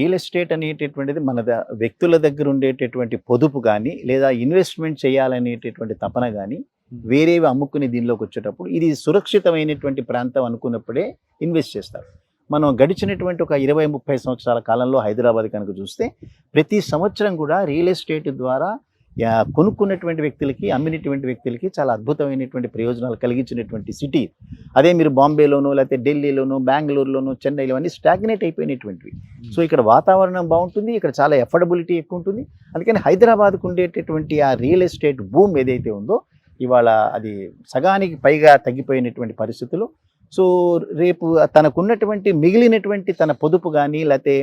Real estate అనేటటువంటిది మన వ్యక్తుల దగ్గర ఉండేటటువంటి పొదుపు కానీ లేదా ఇన్వెస్ట్మెంట్ చేయాలనేటటువంటి తపన కానీ వేరేవి అమ్ముకుని దీనిలోకి వచ్చేటప్పుడు ఇది సురక్షితమైనటువంటి ప్రాంతం అనుకున్నప్పుడే ఇన్వెస్ట్ చేస్తారు. మనం గడిచినటువంటి ఒక ఇరవై ముప్పై సంవత్సరాల కాలంలో హైదరాబాద్ కనుక చూస్తే ప్రతి సంవత్సరం కూడా రియల్ ఎస్టేట్ ద్వారా కొనుక్కున్నటువంటి వ్యక్తులకి అమ్మినటువంటి వ్యక్తులకి చాలా అద్భుతమైనటువంటి ప్రయోజనాలు కలిగించినటువంటి సిటీ. అదే మీరు బాంబేలోనో లేకపోతే ఢిల్లీలోనో బెంగళూరులోనో చెన్నైలో అన్నీ స్టాగ్నేట్ అయిపోయినటువంటివి. సో ఇక్కడ వాతావరణం బాగుంటుంది ఇక్కడ చాలా ఎఫర్డబిలిటీ ఎక్కువ ఉంటుంది అందుకని హైదరాబాద్కు ఉండేటటువంటి ఆ రియల్ ఎస్టేట్ భూమి ఏదైతే ఉందో ఇవాళ అది సగానికి పైగా తగ్గిపోయినటువంటి పరిస్థితులు. సో రేపు తనకున్నటువంటి మిగిలినటువంటి తన పొదుపు కానీ లేకపోతే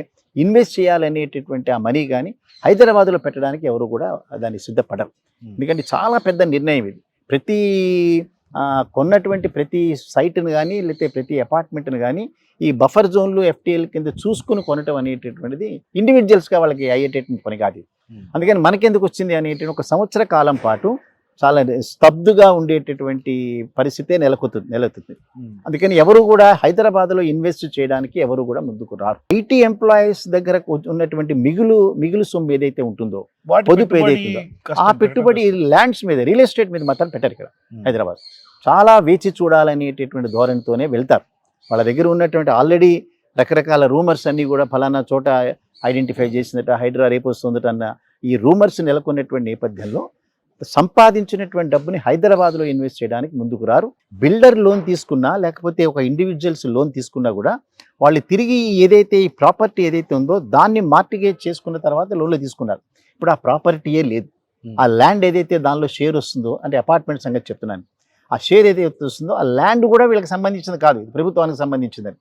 ఇన్వెస్ట్ చేయాలనేటటువంటి ఆ మనీ కానీ హైదరాబాద్లో పెట్టడానికి ఎవరు కూడా దాన్ని సిద్ధపడరు. ఎందుకంటే చాలా పెద్ద నిర్ణయం ఇది. ప్రతి కొన్నటువంటి ప్రతి సైట్ను కానీ లేకపోతే ప్రతి అపార్ట్మెంట్ను కానీ ఈ బఫర్ జోన్లు ఎఫ్టీఎల్ కింద చూసుకుని కొనటం అనేటటువంటిది ఇండివిజువల్స్గా వాళ్ళకి అయ్యేటటువంటి పని కాదు ఇది. అందుకని మనకెందుకు వచ్చింది అనేటువంటి ఒక సంవత్సర కాలం పాటు చాలా స్తబ్దుగా ఉండేటటువంటి పరిస్థితే నెలకొతుంది నెలకొతుంది. అందుకని ఎవరు కూడా హైదరాబాద్లో ఇన్వెస్ట్ చేయడానికి ఎవరు కూడా ముందుకు రారు. ఐటీ ఎంప్లాయీస్ దగ్గర ఉన్నటువంటి మిగులు మిగులు సొమ్ము ఏదైతే ఉంటుందో పొదుపు ఏదైతే ఉందో, ఆ పెట్టుబడి ల్యాండ్స్ మీద రియల్ ఎస్టేట్ మీద మాత్రం పెట్టరు ఇక్కడ హైదరాబాద్. చాలా వేచి చూడాలనేటటువంటి ధోరణితోనే వెళ్తారు. వాళ్ళ దగ్గర ఉన్నటువంటి ఆల్రెడీ రకరకాల రూమర్స్ అన్నీ కూడా ఫలానా చోట ఐడెంటిఫై చేసిందట హైడ్రా రేపు వస్తుందట అన్న ఈ రూమర్స్ నెలకొన్నటువంటి నేపథ్యంలో సంపాదించినటువంటి డబ్బుని హైదరాబాద్లో ఇన్వెస్ట్ చేయడానికి ముందుకు రారు. బిల్డర్ లోన్ తీసుకున్నా లేకపోతే ఒక ఇండివిజువల్స్ లోన్ తీసుకున్నా కూడా వాళ్ళు తిరిగి ఏదైతే ఈ ప్రాపర్టీ ఏదైతే ఉందో దాన్ని మార్టిగేజ్ చేసుకున్న తర్వాత లోన్లు తీసుకున్నారు. ఇప్పుడు ఆ ప్రాపర్టీయే లేదు. ఆ ల్యాండ్ ఏదైతే దానిలో షేర్ వస్తుందో అంటే అపార్ట్మెంట్ సంగతి చెప్తున్నాను. ఆ షేర్ ఏదైతే వస్తుందో ఆ ల్యాండ్ కూడా వీళ్ళకి సంబంధించింది కాదు. ఇది ప్రభుత్వానికి సంబంధించిందని.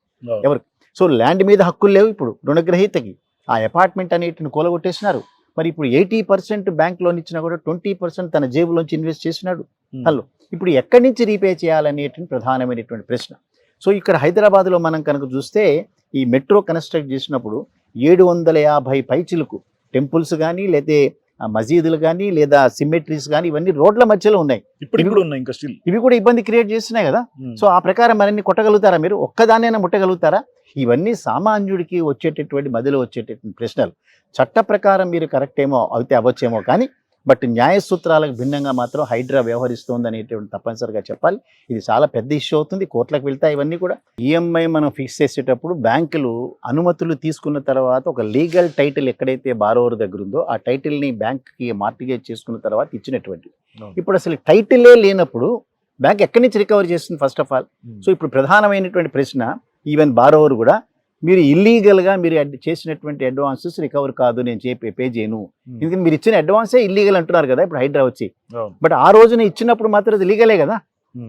ఎవరు? సో ల్యాండ్ మీద హక్కులు లేవు ఇప్పుడు. రుణగ్రహీతకి. ఆ అపార్ట్మెంట్ అనేటిని కూలగొట్టేసినారు. మరి ఇప్పుడు ఎయిటీ పర్సెంట్ బ్యాంక్ లోన్ ఇచ్చినా కూడా ట్వంటీ పర్సెంట్ తన జేబులోంచి ఇన్వెస్ట్ చేసినాడు. హలో ఇప్పుడు ఎక్కడి నుంచి రీపే చేయాలనేటువంటి ప్రధానమైనటువంటి ప్రశ్న. సో ఇక్కడ హైదరాబాద్లో మనం కనుక చూస్తే ఈ మెట్రో కన్స్ట్రక్ట్ చేసినప్పుడు ఏడు వందల యాభై పైచిలకు టెంపుల్స్ కానీ లేదా మసీదులు కానీ లేదా సిమెట్రీస్ కానీ ఇవన్నీ రోడ్ల మధ్యలో ఉన్నాయి. ఇప్పుడు ఉన్నాయి ఇంకా స్టిల్ ఇవి కూడా ఇబ్బంది క్రియేట్ చేస్తున్నాయి కదా. సో ఆ ప్రకారం మరిన్ని కొట్టగలుగుతారా మీరు? ఒక్కదాన్నైనా ముట్టగలుగుతారా? ఇవన్నీ సామాన్యుడికి వచ్చేటటువంటి మదిలో వచ్చేటటువంటి ప్రశ్నలు. చట్ట ప్రకారం మీరు కరెక్ట్ ఏమో అయితే అవ్వచ్చేమో కానీ బట్ న్యాయ సూత్రాలకు భిన్నంగా మాత్రం హైడ్రా వ్యవహరిస్తోంది అనేటువంటి తప్పనిసరిగా చెప్పాలి. ఇది చాలా పెద్ద ఇష్యూ అవుతుంది. కోర్టులకు వెళ్తాయి ఇవన్నీ కూడా. ఈఎంఐ మనం ఫిక్స్ చేసేటప్పుడు బ్యాంకులు అనుమతులు తీసుకున్న తర్వాత ఒక లీగల్ టైటిల్ ఎక్కడైతే బారోవర్ దగ్గర ఉందో ఆ టైటిల్ని బ్యాంక్కి మార్టిగేజ్ చేసుకున్న తర్వాత ఇచ్చినటువంటి ఇప్పుడు అసలు టైటిలే లేనప్పుడు బ్యాంక్ ఎక్కడి నుంచి రికవర్ చేస్తుంది ఫస్ట్ ఆఫ్ ఆల్? సో ఇప్పుడు ప్రధానమైనటువంటి ప్రశ్న ఈవెన్ బారోవర్ కూడా మీరు ఇల్లీగల్గా మీరు చేసినటువంటి అడ్వాన్సెస్ రికవర్ కాదు నేను చే పే చేయను. ఎందుకంటే మీరు ఇచ్చిన అడ్వాన్సే ఇల్లీగల్ అంటున్నారు కదా ఇప్పుడు హైడ్రా వచ్చి. బట్ ఆ రోజున ఇచ్చినప్పుడు మాత్రం అది లీగలే కదా.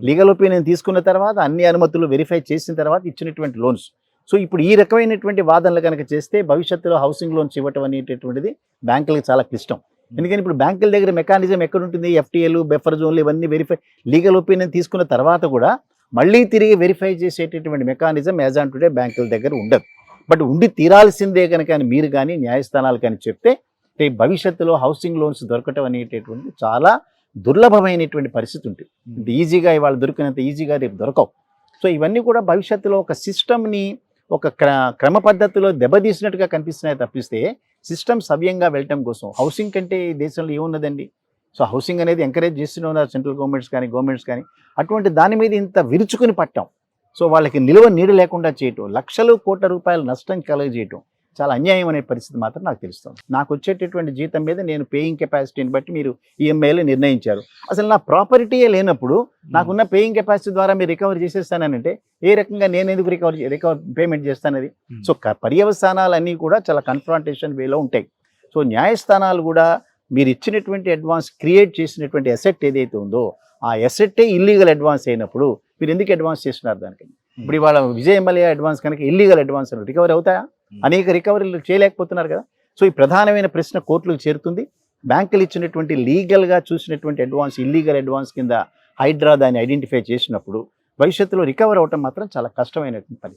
లీగల్ ఒపీనియన్ తీసుకున్న తర్వాత అన్ని అనుమతులు వెరిఫై చేసిన తర్వాత ఇచ్చినటువంటి లోన్స్ సో ఇప్పుడు ఈ రకమైనటువంటి వాదనలు కనుక చేస్తే భవిష్యత్తులో హౌసింగ్ లోన్స్ ఇవ్వటం అనేటటువంటిది బ్యాంకులకు చాలా క్లిష్టం. ఎందుకని ఇప్పుడు బ్యాంకుల దగ్గర మెకానిజం ఎక్కడ ఉంటుంది ఎఫ్టీఎల్ బెఫర్ జోన్లు ఇవన్నీ వెరిఫై లీగల్ ఒపీనియన్ తీసుకున్న తర్వాత కూడా మళ్ళీ తిరిగి వెరిఫై చేసేటటువంటి మెకానిజం యాజ్ ఆన్ టుడే బ్యాంకుల దగ్గర ఉండదు. బట్ ఉండి తీరాల్సిందే కనుక మీరు కానీ న్యాయస్థానాలు కానీ చెప్తే రేపు భవిష్యత్తులో హౌసింగ్ లోన్స్ దొరకటం అనేటటువంటి చాలా దుర్లభమైనటువంటి పరిస్థితి ఉంటుంది. ఈజీగా ఇవాళ దొరికినంత ఈజీగా రేపు దొరకవు. సో ఇవన్నీ కూడా భవిష్యత్తులో ఒక సిస్టమ్ని ఒక క్ర క్రమ పద్ధతిలో దెబ్బతీసినట్టుగా కనిపిస్తున్నాయి తప్పిస్తే సిస్టమ్ సవ్యంగా వెళ్ళటం కోసం హౌసింగ్ కంటే ఈ దేశంలో ఏమున్నదండి? సో హౌసింగ్ అనేది ఎంకరేజ్ చేస్తూనే ఉన్నారు సెంట్రల్ గవర్నమెంట్స్ కానీ గవర్నమెంట్స్ కానీ. అటువంటి దాని మీద ఇంత విరుచుకుని పట్టం సో వాళ్ళకి నిలువ నీడ లేకుండా చేయటం లక్షలు కోట్ల రూపాయల నష్టం కలగజేయటం చాలా అన్యాయం అనే పరిస్థితి మాత్రం నాకు తెలుస్తుంది. నాకు వచ్చేటటువంటి జీతం మీద నేను పేయింగ్ కెపాసిటీని బట్టి మీరు ఈఎంఐలు నిర్ణయించారు. అసలు నా ప్రాపర్టీయే లేనప్పుడు నాకున్న పేయింగ్ కెపాసిటీ ద్వారా మీరు రికవర్ చేసేస్తానంటే ఏ రకంగా నేను ఎందుకు రికవర్ రికవర్ పేమెంట్ చేస్తానది? Hmm. సో పర్యవసానాలన్నీ కూడా చాలా కన్ఫ్రాంటేషన్ వేలో ఉంటాయి. సో న్యాయస్థానాలు కూడా మీరు ఇచ్చినటువంటి అడ్వాన్స్ క్రియేట్ చేసినటువంటి అసెట్ ఏదైతే ఉందో ఆ అసెట్టే ఇల్లీగల్ అడ్వాన్స్ అయినప్పుడు మీరు ఎందుకు అడ్వాన్స్ చేస్తున్నారు దానికి? ఇప్పుడు ఇవాళ విజయ్ ఎమ్మెల్యే అడ్వాన్స్ కనుక ఇల్లీగల్ అడ్వాన్స్ రికవర్ అవుతాయా? అనేక రికవరీలు చేయలేకపోతున్నారు కదా. సో ఈ ప్రధానమైన ప్రశ్న కోర్టులకు చేరుతుంది. బ్యాంకులు ఇచ్చినటువంటి లీగల్గా చూసినటువంటి అడ్వాన్స్ ఇల్లీగల్ అడ్వాన్స్ కింద హైడ్రా దాన్ని ఐడెంటిఫై చేసినప్పుడు భవిష్యత్తులో రికవర్ అవటం మాత్రం చాలా కష్టమైనటువంటి పని